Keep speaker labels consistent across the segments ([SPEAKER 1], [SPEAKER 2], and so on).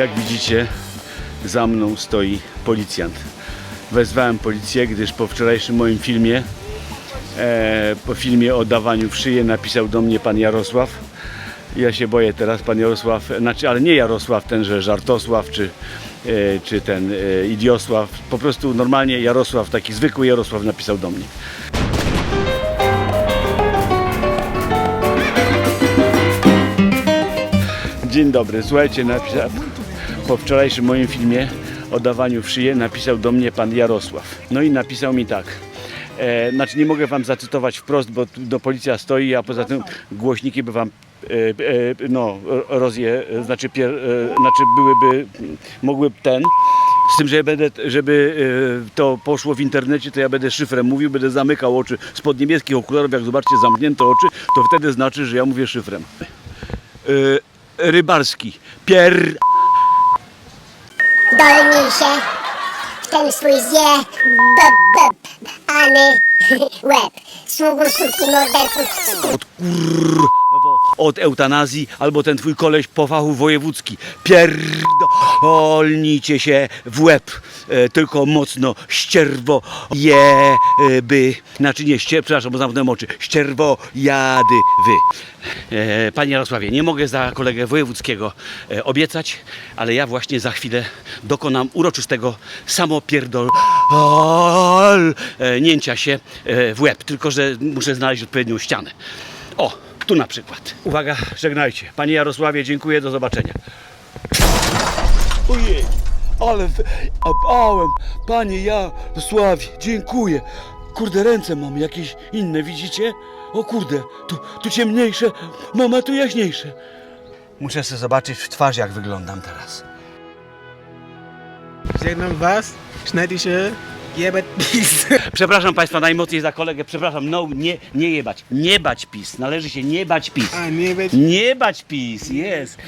[SPEAKER 1] Jak widzicie, za mną stoi policjant. Wezwałem policję, gdyż po wczorajszym moim filmie, e, po filmie o dawaniu w szyję, napisał do mnie pan Jarosław. Ja się boję teraz, pan Jarosław, znaczy, ale nie Jarosław ten, że Żartosław, czy, e, czy ten e, Idiosław. Po prostu normalnie Jarosław, taki zwykły Jarosław napisał do mnie. Dzień dobry, słuchajcie, napisa... po wczorajszym moim filmie o dawaniu szyję napisał do mnie pan Jarosław. No i napisał mi tak. E, znaczy nie mogę wam zacytować wprost, bo do policja stoi, a poza tym głośniki by wam e, e, no, rozje, znaczy, pier, e, znaczy byłyby, mogły ten, z tym, że ja będę, żeby e, to poszło w internecie, to ja będę szyfrem mówił, będę zamykał oczy spod niebieskich okularów, jak zobaczycie zamknięte oczy, to wtedy znaczy, że ja mówię szyfrem. E, rybarski. Pier...
[SPEAKER 2] Dolnij się w ten swój zje, beb, beb, any łeb. Sługu sztuki morderców.
[SPEAKER 1] Od eutanazji, albo ten twój koleś po fachu wojewódzki. Pierdolnijcie się w łeb, e, tylko mocno ścierwo je e, by, znaczy nie, ście, przepraszam, bo zamknąłem oczy, ścierwo jady wy. E, Panie Jarosławie, nie mogę za kolegę wojewódzkiego e, obiecać, ale ja właśnie za chwilę dokonam uroczystego samopierdolnięcia się e, w łeb, tylko że muszę znaleźć odpowiednią ścianę. O, tu na przykład. Uwaga, żegnajcie. Panie Jarosławie, dziękuję, do zobaczenia. Ojej, ale apałem. Panie Jarosławie, dziękuję. Kurde, ręce mam jakieś inne, widzicie? O kurde, tu, tu ciemniejsze, mama tu jaśniejsze. Muszę sobie zobaczyć w twarz, jak wyglądam teraz.
[SPEAKER 3] Żegnam was, schneid się, jebać pis.
[SPEAKER 1] Przepraszam Państwa najmocniej za kolegę, przepraszam, no nie, nie jebać, nie bać PiS, należy się nie bać PiS.
[SPEAKER 3] A nie być.
[SPEAKER 1] Nie bać PiS, jest.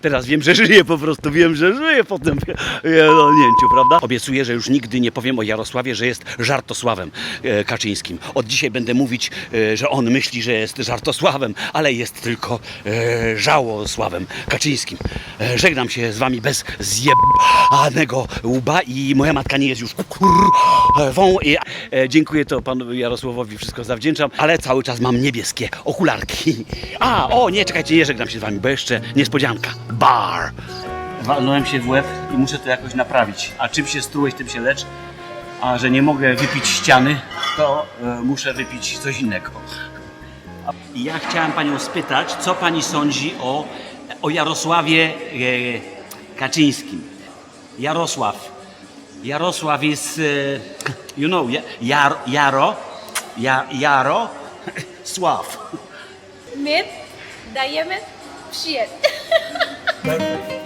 [SPEAKER 1] Teraz wiem, że żyję po prostu, wiem, że żyję po tym pierdolnięciu, prawda? Obiecuję, że już nigdy nie powiem o Jarosławie, że jest żartosławem e, Kaczyńskim. Od dzisiaj będę mówić, e, że on myśli, że jest żartosławem, ale jest tylko e, żałosławem Kaczyńskim. Żegnam się z wami bez zjebanego łba i moja matka nie jest już kurwą. Dziękuję to panu Jarosławowi, wszystko zawdzięczam, ale cały czas mam niebieskie okularki. A, o nie, czekajcie, nie żegnam się z wami, bo jeszcze niespodzianka. Bar. Walnąłem się w łeb i muszę to jakoś naprawić. A czym się strułeś, tym się lecz. A że nie mogę wypić ściany, to e, muszę wypić coś innego. I ja chciałem panią spytać, co pani sądzi o, o Jarosławie e, Kaczyńskim. Jarosław. Jarosław jest, e, you know, Ja- Jar, Jaro, ja, Jaro, Sław.
[SPEAKER 4] My dajemy Thank